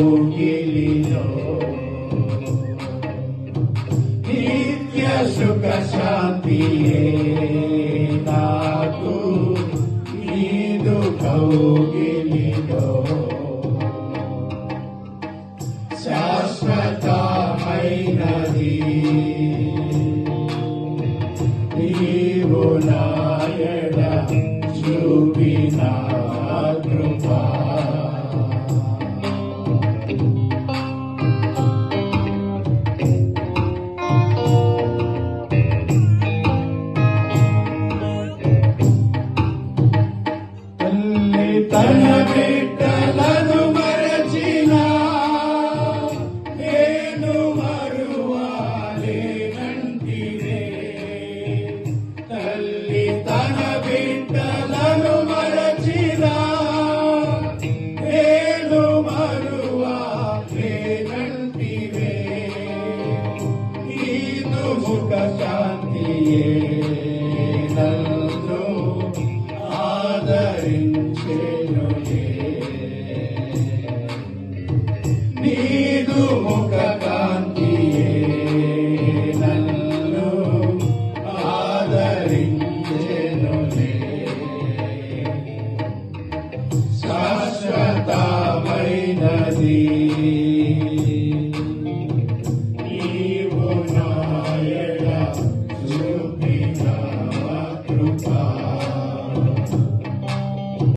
కోకిలిలో నిత్య సుఖ శాంతియే నాకు నీదు కౌగిలిలో శాశ్వతమైనది నీవు నాయడా ತನ್ನ ಬಿಟ್ಟು ಮರ ಜಿಲ್ಲಾ ಮರು ತನ್ನ ಬಿಟ್ಟು ಮರ ಜಿಲ್ಲಾ ಹೇನು ಮರುತಿ